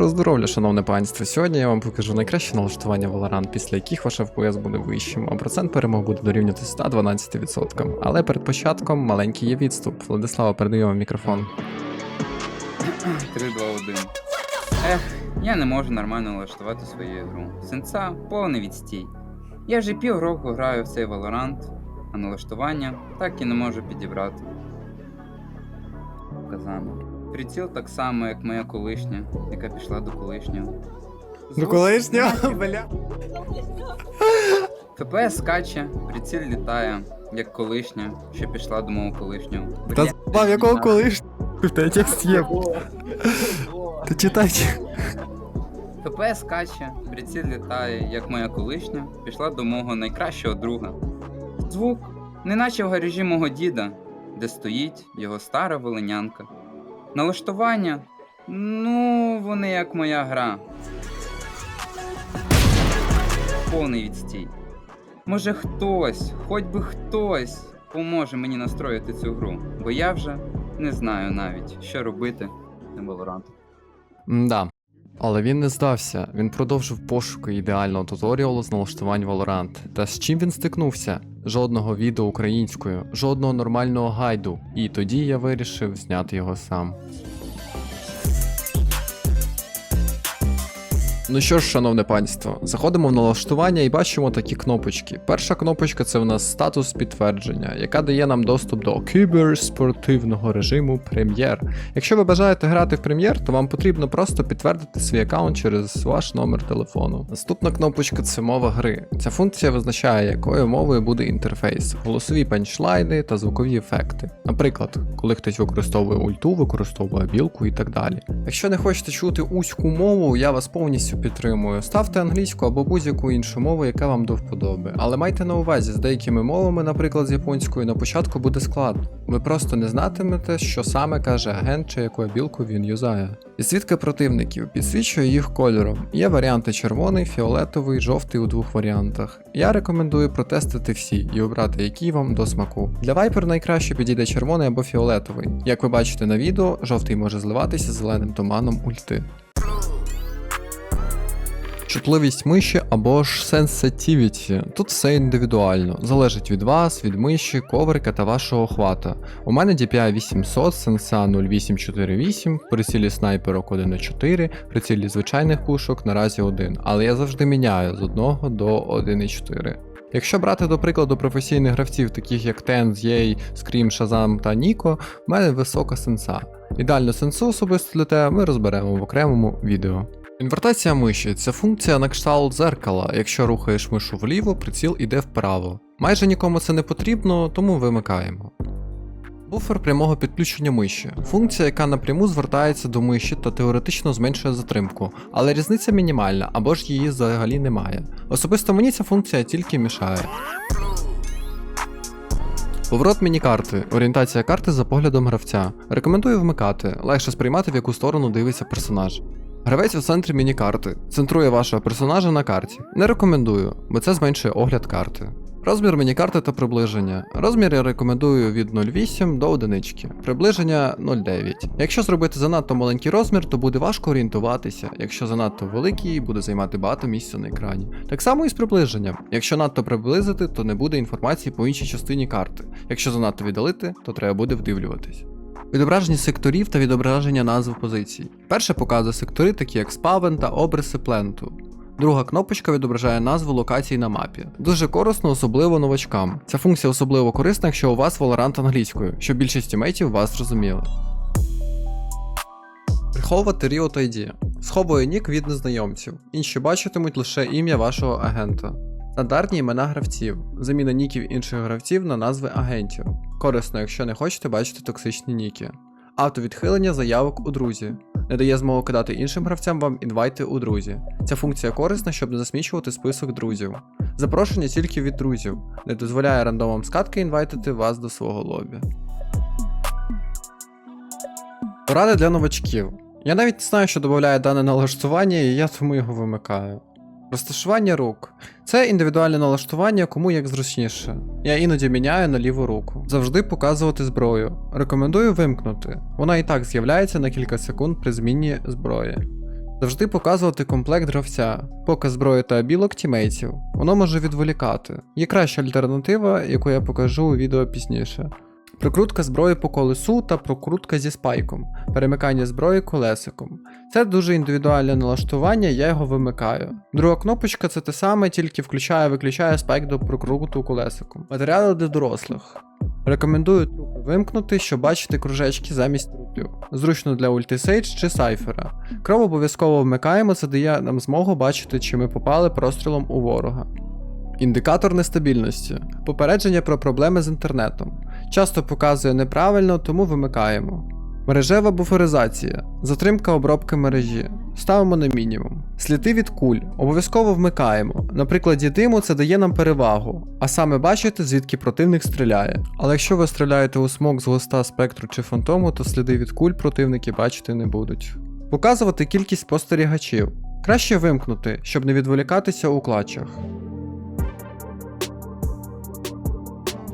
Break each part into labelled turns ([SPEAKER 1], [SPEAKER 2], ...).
[SPEAKER 1] Доброго здоров'я, шановне панство. Сьогодні я вам покажу найкраще налаштування Valorant, після яких ваш FPS буде вищим, а процент перемог буде дорівнювати 112%. Але перед початком маленький є відступ. Владислава, передаю вам мікрофон.
[SPEAKER 2] 3, 2, 1. Ех, я не можу нормально налаштувати свою ігру. Сенса повний відстій. Я вже півроку граю в цей Valorant, а налаштування так і не можу підібрати. Казано. Приціл так само, як моя колишня, яка пішла до колишнього. Звук-
[SPEAKER 3] колишнього, бля.
[SPEAKER 2] ФПС скаче, приціл літає, як колишня, що пішла до мого колишнього.
[SPEAKER 3] Та
[SPEAKER 2] Бля,
[SPEAKER 3] з***ав, якого
[SPEAKER 2] нахуй.
[SPEAKER 3] колиш? Та текст є. Та читайте.
[SPEAKER 2] ФПС скаче, приціл літає, як моя колишня, пішла до мого найкращого друга. Звук, неначе в гаражі мого діда, де стоїть його стара волинянка. Налаштування, ну, вони як моя гра. Повний відстій. Може хтось, хоч би хтось, поможе мені настроїти цю гру, бо я вже не знаю навіть, що робити на Valorant.
[SPEAKER 1] Мда. Але він не здався, він продовжив пошуки ідеального туторіалу з налаштувань Valorant. Та з чим він стикнувся? Жодного відео українською, жодного нормального гайду. І тоді я вирішив зняти його сам. Ну що ж, шановне панство, заходимо в налаштування і бачимо такі кнопочки. Перша кнопочка це в нас статус підтвердження, яка дає нам доступ до кіберспортивного режиму Прем'єр. Якщо ви бажаєте грати в Прем'єр, то вам потрібно просто підтвердити свій аккаунт через ваш номер телефону. Наступна кнопочка це мова гри. Ця функція визначає, якою мовою буде інтерфейс, голосові панчлайни та звукові ефекти. Наприклад, коли хтось використовує ульту, використовує білку і так далі. Якщо не хочете чути уську мову, я вас повністю підтримую. Ставте англійську або будь-яку іншу мову, яка вам до вподоби. Але майте на увазі, з деякими мовами, наприклад, з японською, на початку буде складно. Ви просто не знатимете, що саме каже агент чи яку білку він юзає. Підсвітка противників підсвічує їх кольором. Є варіанти червоний, фіолетовий, жовтий у двох варіантах. Я рекомендую протестити всі і обрати, який вам до смаку. Для вайпер найкраще підійде червоний або фіолетовий. Як ви бачите на відео, жовтий може зливатися зеленим туманом ульти. Чутливість миші або ж sensitivity. Тут все індивідуально, залежить від вас, від миші, коврика та вашого хвата. У мене DPI 800, сенса 0848, в прицілі снайперок 1.4, в прицілі звичайних пушок наразі 1, але я завжди міняю з 1 до 1.4. Якщо брати до прикладу професійних гравців, таких як Tenz, Єй, Scream, Shazam та Ніко, в мене висока сенса. Ідеальну сенсу особисто для тебе ми розберемо в окремому відео. Інвертація миші це функція на кшталт дзеркала. Якщо рухаєш мишу вліво, приціл іде вправо. Майже нікому це не потрібно, тому вимикаємо. Буфер прямого підключення миші функція, яка напряму звертається до миші та теоретично зменшує затримку, але різниця мінімальна або ж її взагалі немає. Особисто мені ця функція тільки мішає. Поворот міні-карти. Орієнтація карти за поглядом гравця. Рекомендую вмикати, легше сприймати в яку сторону дивиться персонаж. Гравець у центрі міні-карти. Центрує вашого персонажа на карті. Не рекомендую, бо це зменшує огляд карти. Розмір міні-карти та приближення. Розмір я рекомендую від 0,8 до 1. Приближення 0,9. Якщо зробити занадто маленький розмір, то буде важко орієнтуватися. Якщо занадто великий, буде займати багато місця на екрані. Так само і з приближенням. Якщо надто приблизити, то не буде інформації по іншій частині карти. Якщо занадто віддалити, то треба буде вдивлюватись. Відображення секторів та відображення назв позицій. Перше показує сектори, такі як спавен та обриси пленту. Друга кнопочка відображає назву локацій на мапі. Дуже корисно, особливо новачкам. Ця функція особливо корисна, якщо у вас Valorant англійською, щоб більшість тімейтів вас зрозуміли. Приховувати Riot ID. Сховує нік від незнайомців. Інші бачитимуть лише ім'я вашого агента. Стандартні імена гравців. Заміна ніків інших гравців на назви агентів. Корисно, якщо не хочете бачити токсичні ніки. Автовідхилення заявок у друзі. Не дає змогу кидати іншим гравцям вам інвайти у друзі. Ця функція корисна, щоб не засмічувати список друзів. Запрошення тільки від друзів. Не дозволяє рандомам скатки інвайтити вас до свого лобі. Поради для новачків. Я навіть не знаю, що додає дане налаштування, і я тому його вимикаю. Розташування рук. Це індивідуальне налаштування, кому як зручніше. Я іноді міняю на ліву руку. Завжди показувати зброю. Рекомендую вимкнути. Вона і так з'являється на кілька секунд при зміні зброї. Завжди показувати комплект гравця, показ зброї та білок тімейтів. Воно може відволікати. Є краща альтернатива, яку я покажу у відео пізніше. Прикрутка зброї по колесу та прокрутка зі спайком, перемикання зброї колесиком. Це дуже індивідуальне налаштування, я його вимикаю. Друга кнопочка це те саме, тільки включає-виключає спайк до прокруту колесиком. Матеріали для дорослих. Рекомендую трупи вимкнути, щоб бачити кружечки замість трупів. Зручно для ультисейдж чи сайфера. Кров обов'язково вмикаємо, це дає нам змогу бачити, чи ми попали прострілом у ворога. Індикатор нестабільності. Попередження про проблеми з інтернетом. Часто показує неправильно, тому вимикаємо. Мережева буферизація. Затримка обробки мережі. Ставимо на мінімум. Сліди від куль. Обов'язково вмикаємо. На прикладі диму це дає нам перевагу, а саме бачити, звідки противник стріляє. Але якщо ви стріляєте у смок з глиста спектру чи фантому, то сліди від куль противники бачити не будуть. Показувати кількість спостерігачів. Краще вимкнути, щоб не відволікатися у клатчах.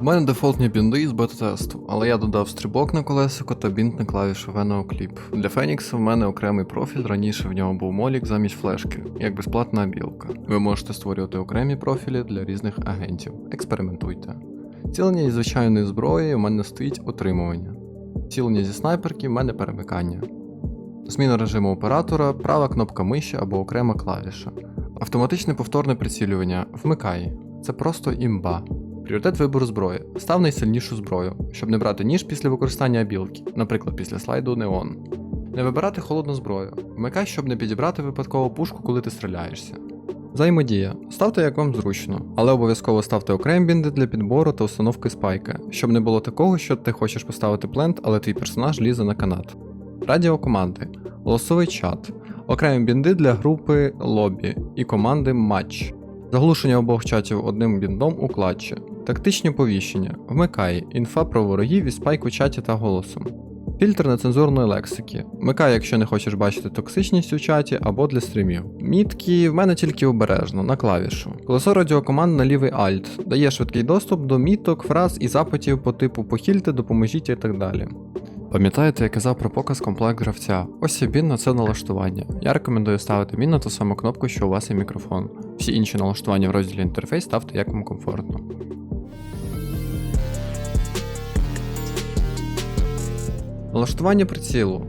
[SPEAKER 1] У мене дефолтні бінди із бета-тесту, але я додав стрибок на колесико та бінт на клавішу V кліп. Для Фенікса в мене окремий профіль, раніше в нього був молік замість флешки, як безплатна білка. Ви можете створювати окремі профілі для різних агентів. Експериментуйте. Цілення із звичайної зброї у мене стоїть отримування. Цілення зі снайперки в мене перемикання. Зміна режиму оператора, права кнопка миші або окрема клавіша. Автоматичне повторне прицілювання вмикай. Це просто імба. Пріоритет вибору зброї. Став найсильнішу зброю, щоб не брати ніж після використання абілки, наприклад, після слайду Неон. Не вибирати холодну зброю. Вмикай, щоб не підібрати випадкову пушку, коли ти стріляєшся. Взаємодія. Ставте як вам зручно, але обов'язково ставте окремі бінди для підбору та установки спайка, щоб не було такого, що ти хочеш поставити плент, але твій персонаж лізе на канат. Радіокоманди, голосовий чат, окремі бінди для групи лобі і команди матч. Заглушення обох чатів одним біндом у клатчі. Тактичні повіщення. Вмикай. Інфа про ворогів і спайк у чаті та голосом. Фільтр нецензурної лексики. Вмикай, якщо не хочеш бачити токсичність у чаті або для стрімів. Мітки в мене тільки обережно, на клавішу. Колесо радіокоманд на лівий Alt. Дає швидкий доступ до міток, фраз і запитів по типу похильте, допоможіть і так далі. Пам'ятаєте, я казав про показ комплект гравця? Ось є бін на це налаштування. Я рекомендую ставити бін на ту саму кнопку, що у вас є мікрофон. Всі інші налаштування в розділі інтерфейс ставте як вам комфортно. Налаштування прицілу.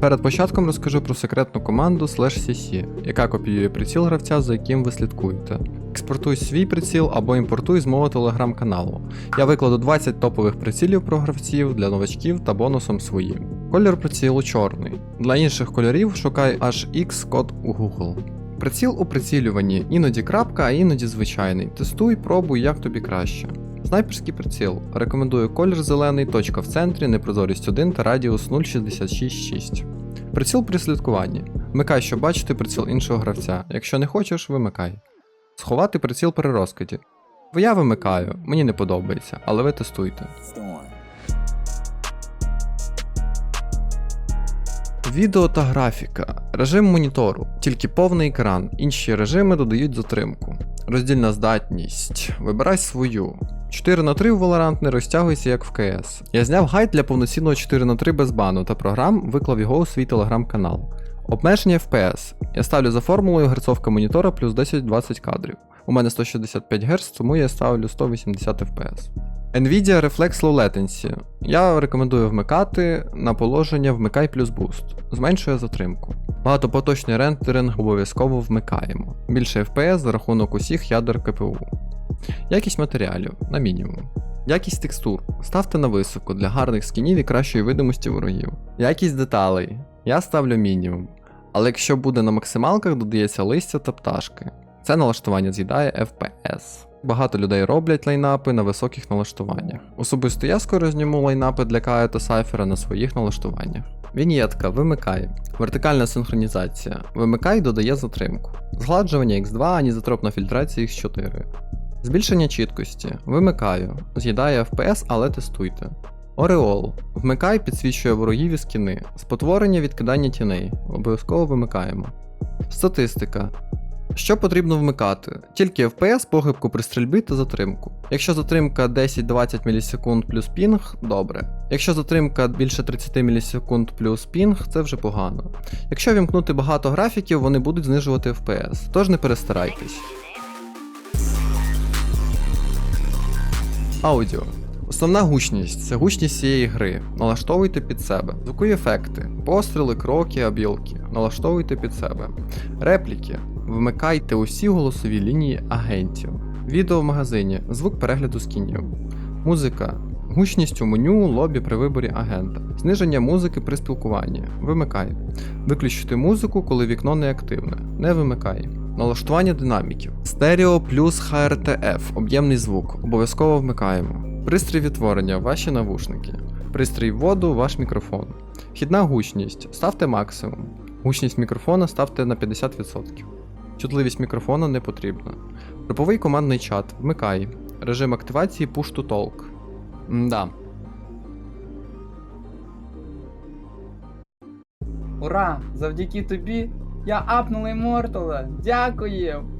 [SPEAKER 1] Перед початком розкажу про секретну команду CC, яка копіює приціл гравця, за яким ви слідкуєте. Експортуй свій приціл або імпортуй з мого телеграм-каналу. Я викладу 20 топових прицілів про гравців для новачків та бонусом свої. Колір прицілу чорний. Для інших кольорів шукай HX код у Google. Приціл у прицілюванні іноді крапка, а іноді звичайний. Тестуй, пробуй, як тобі краще. Снайперський приціл. Рекомендую колір зелений, точка в центрі, непрозорість 1 та радіус 0,666. Приціл при слідкуванні. Вмикай, щоб бачити приціл іншого гравця. Якщо не хочеш, вимикай. Сховати приціл при розкиді. Я вимикаю, мені не подобається, але ви тестуйте. Відео та графіка. Режим монітору, тільки повний екран, інші режими додають затримку. Роздільна здатність. Вибирай свою. 4 на 3 в Valorant не розтягується як в КС. Я зняв гайд для повноцінного 4 на 3 без бану та програм, виклав його у свій телеграм-канал. Обмеження FPS. Я ставлю за формулою герцовка монітора плюс 10-20 кадрів. У мене 165 Гц, тому я ставлю 180 FPS. Nvidia Reflex Low Latency. Я рекомендую вмикати на положення вмикай плюс буст. Зменшує затримку. Багатопоточний рендеринг обов'язково вмикаємо. Більше FPS за рахунок усіх ядер КПУ. Якість матеріалів на мінімум. Якість текстур. Ставте на високо для гарних скінів і кращої видимості ворогів. Якість деталей. Я ставлю мінімум. Але якщо буде на максималках, додається листя та пташки. Це налаштування з'їдає FPS. Багато людей роблять лайнапи на високих налаштуваннях. Особисто я скоро зніму лайнапи для Кая та Сайфера на своїх налаштуваннях. Вінєтка, вимикай. Вертикальна синхронізація. Вимикай додає затримку. Згладжування X2, анізотропна фільтрація X4. Збільшення чіткості. Вимикаю. З'їдає FPS, але тестуйте. Ореол. Вмикай, підсвічує ворогів і скіни. Спотворення відкидання тіней. Обов'язково вимикаємо. Статистика. Що потрібно вмикати? Тільки FPS, похибку при стрільбі та затримку. Якщо затримка 10-20 мілісекунд плюс пінг, добре. Якщо затримка більше 30 мілісекунд плюс пінг, це вже погано. Якщо вімкнути багато графіків, вони будуть знижувати FPS, тож не перестарайтесь. Аудіо. Основна гучність це гучність цієї гри. Налаштовуйте під себе. Звукові ефекти, постріли, кроки, абілки. Налаштовуйте під себе. Репліки. Вмикайте усі голосові лінії агентів. Відео в магазині. Звук перегляду скінів. Музика. Гучність у меню, лобі при виборі агента. Зниження музики при спілкуванні. Вимикай. Виключити музику, коли вікно не активне. Не вимикай. Налаштування динаміків. Стерео плюс HRTF. Об'ємний звук. Обов'язково вмикаємо. Пристрій відтворення ваші навушники. Пристрій вводу ваш мікрофон. Вхідна гучність. Ставте максимум. Гучність мікрофона ставте на 50%. Чутливість мікрофона не потрібна. Груповий командний чат. Вмикай. Режим активації Push to Talk. Мда.
[SPEAKER 2] Ура! Завдяки тобі я апнула Іммортала! Дякую!